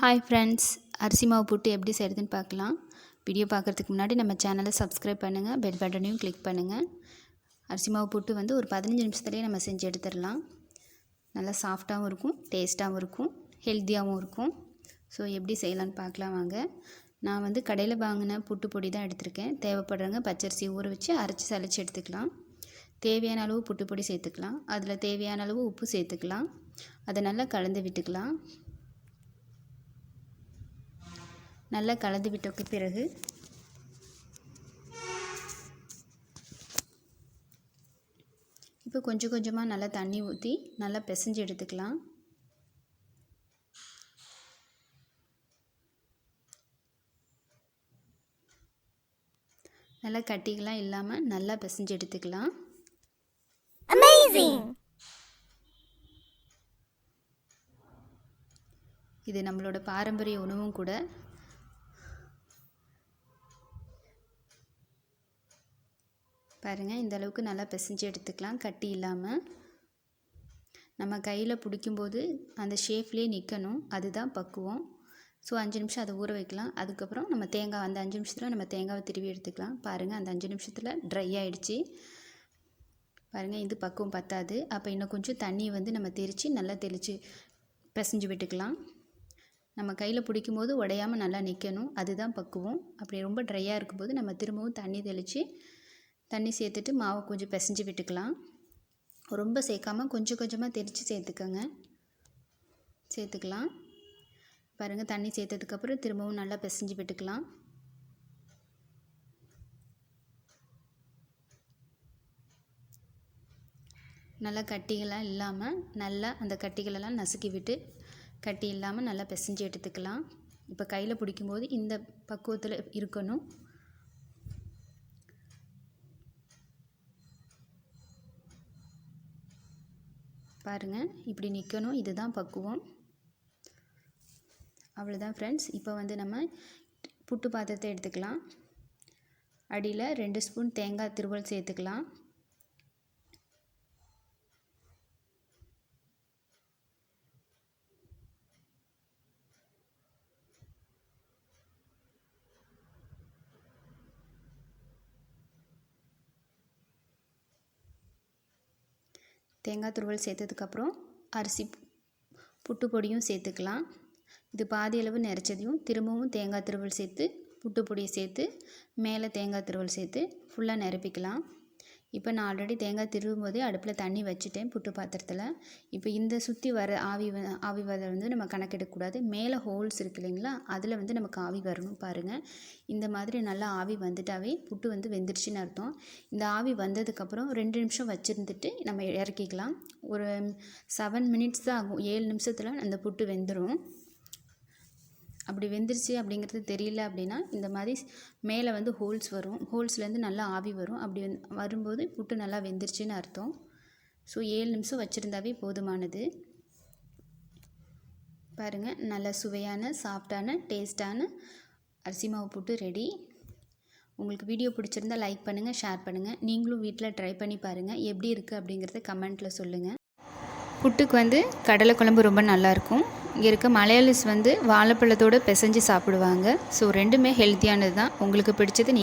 Hi friends அரிசி மாவு புட்டு எப்படி செய்கிறதுன்னு பார்க்கலாம். வீடியோ பார்க்குறதுக்கு முன்னாடி நம்ம சேனலை சப்ஸ்கிரைப் பண்ணுங்கள் பெல் பட்டனையும் கிளிக் பண்ணுங்கள் அரிசி மாவு புட்டு வந்து ஒரு பதினஞ்சு நிமிஷத்துலேயே நம்ம செஞ்சு எடுத்துடலாம். நல்லா சாஃப்டாகவும் இருக்கும் டேஸ்ட்டாகவும் இருக்கும் ஹெல்த்தியாகவும் இருக்கும். ஸோ எப்படி செய்யலான்னு பார்க்கலாம் வாங்க. நான் வந்து கடையில் வாங்கின புட்டு பொடி தான் எடுத்திருக்கேன். தேவைப்படுறவங்க பச்சரிசி ஊற வச்சு அரைச்சி சளிச்சு எடுத்துக்கலாம். தேவையான அளவு புட்டு பொடி சேர்த்துக்கலாம். அதில் தேவையான அளவு உப்பு சேர்த்துக்கலாம். அதை நல்லா கலந்து விட்டுக்கலாம். நல்லா கலந்து விட்டதுக்கு பிறகு இப்போ கொஞ்சம் கொஞ்சமாக நல்லா தண்ணி ஊற்றி நல்லா பிசைஞ்சு எடுத்துக்கலாம் நல்லா கட்டிகளாம் இல்லாமல் நல்லா பிசைஞ்சு எடுத்துக்கலாம்! இது நம்மளோட பாரம்பரிய உணவும் கூட பாருங்கள் இந்த அளவுக்கு நல்லா பிசைஞ்சு எடுத்துக்கலாம் கட்டி இல்லாமல் நம்ம கையில் பிடிக்கும்போது அந்த ஷேப்லேயே நிற்கணும் அதுதான் பக்குவம். ஸோ அஞ்சு நிமிஷம் அதை ஊற வைக்கலாம். அதுக்கப்புறம் நம்ம தேங்காய் அந்த அஞ்சு நிமிஷத்தில் நம்ம தேங்காவை திருவி எடுத்துக்கலாம். பாருங்கள் அந்த அஞ்சு நிமிஷத்தில் ட்ரை ஆகிடுச்சி பாருங்கள் இது பக்குவம் பத்தாது. அப்போ இன்னும் கொஞ்சம் தண்ணியை வந்து நம்ம தெளித்து நல்லா தெளித்து பிசைஞ்சு விட்டுக்கலாம். நம்ம கையில் பிடிக்கும்போது உடையாமல் நல்லா நிற்கணும் அதுதான் பக்குவம். அப்படி ரொம்ப ட்ரையாக இருக்கும்போது நம்ம திரும்பவும் தண்ணி தெளித்து தண்ணி சேர்த்துட்டு மாவை கொஞ்சம் பிசைஞ்சு விட்டுக்கலாம். ரொம்ப சேர்க்காமல் கொஞ்சம் கொஞ்சமாக தெரித்து சேர்த்துக்கோங்க. சேர்த்துக்கலாம். பாருங்கள் தண்ணி சேர்த்ததுக்கப்புறம் திரும்பவும் நல்லா பிசைஞ்சு விட்டுக்கலாம். நல்லா கட்டிகளாக இல்லாமல் நல்லா அந்த கட்டிகளெல்லாம் நசுக்கி விட்டு கட்டி இல்லாமல் நல்லா பிசைஞ்சு எடுத்துக்கலாம். இப்போ கையில் பிடிக்கும்போது இந்த பக்குவத்தில் இருக்கணும். பாருங்கள் இப்படி நிற்கணும் இதுதான் பக்குவம். அவ்வளோதான் ஃப்ரெண்ட்ஸ் இப்போ வந்து நம்ம புட்டு பாத்திரத்தை எடுத்துக்கலாம். அடியில் ரெண்டு ஸ்பூன் தேங்காய் திருவல் சேர்த்துக்கலாம். தேங்காய் துருவல் சேர்த்ததுக்கப்புறம் அரிசி புட்டு பொடியும் சேர்த்துக்கலாம். இது பாதி அளவு நிறச்சதையும் திரும்பவும் தேங்காய் துருவல் சேர்த்து புட்டு பொடியை சேர்த்து மேலே தேங்காய் துருவல் சேர்த்து ஃபுல்லாக நிரப்பிக்கலாம். இப்போ நான் ஆல்ரெடி தேங்காய் திருவும் போதே அடுப்பில் தண்ணி வச்சுட்டேன் புட்டு பாத்திரத்தில். இப்போ இந்த சுற்றி வர ஆவி வ ஆவி வர வந்து நம்ம கணக்கெடுக்கக்கூடாது மேலே ஹோல்ஸ் இருக்கு இல்லைங்களா? அதில் வந்து நமக்கு ஆவி வரணும் பாருங்கள் இந்த மாதிரி நல்லா ஆவி வந்துட்டாவே புட்டு வந்து வெந்துருச்சுன்னு அர்த்தம். இந்த ஆவி வந்ததுக்கப்புறம் ரெண்டு நிமிஷம் வச்சுருந்துட்டு நம்ம இறக்கிக்கலாம். ஒரு செவன் மினிட்ஸ் தான் ஆகும். ஏழு நிமிஷத்தில் அந்த புட்டு வெந்துடும் அப்படி வெந்துருச்சு அப்படிங்கிறது தெரியல அப்படின்னா இந்த மாதிரி மேலே வந்து ஹோல்ஸ் வரும். ஹோல்ஸ்லேருந்து நல்லா ஆவி வரும். அப்படி வரும்போது புட்டு நல்லா வெந்துருச்சுன்னு அர்த்தம். ஸோ ஏழு நிமிஷம் வச்சுருந்தாவே போதுமானது. பாருங்கள் நல்ல சுவையான சாஃப்டான டேஸ்டான அரிசி மாவு புட்டு ரெடி. உங்களுக்கு வீடியோ பிடிச்சிருந்தா லைக் பண்ணுங்கள் ஷேர் பண்ணுங்கள் நீங்களும் வீட்டில் ட்ரை பண்ணி பாருங்கள் எப்படி இருக்குது அப்படிங்கிறத கமெண்ட்டில் சொல்லுங்கள் புட்டுக்கு வந்து கடலை குழம்பு ரொம்ப நல்லாயிருக்கும் இங்கே இருக்க மலையாளிஸ் வந்து வாழைப்பழத்தோடு பிசைஞ்சு சாப்பிடுவாங்க. ஸோ ரெண்டுமே ஹெல்த்தியானது தான் உங்களுக்கு பிடிச்சது நீ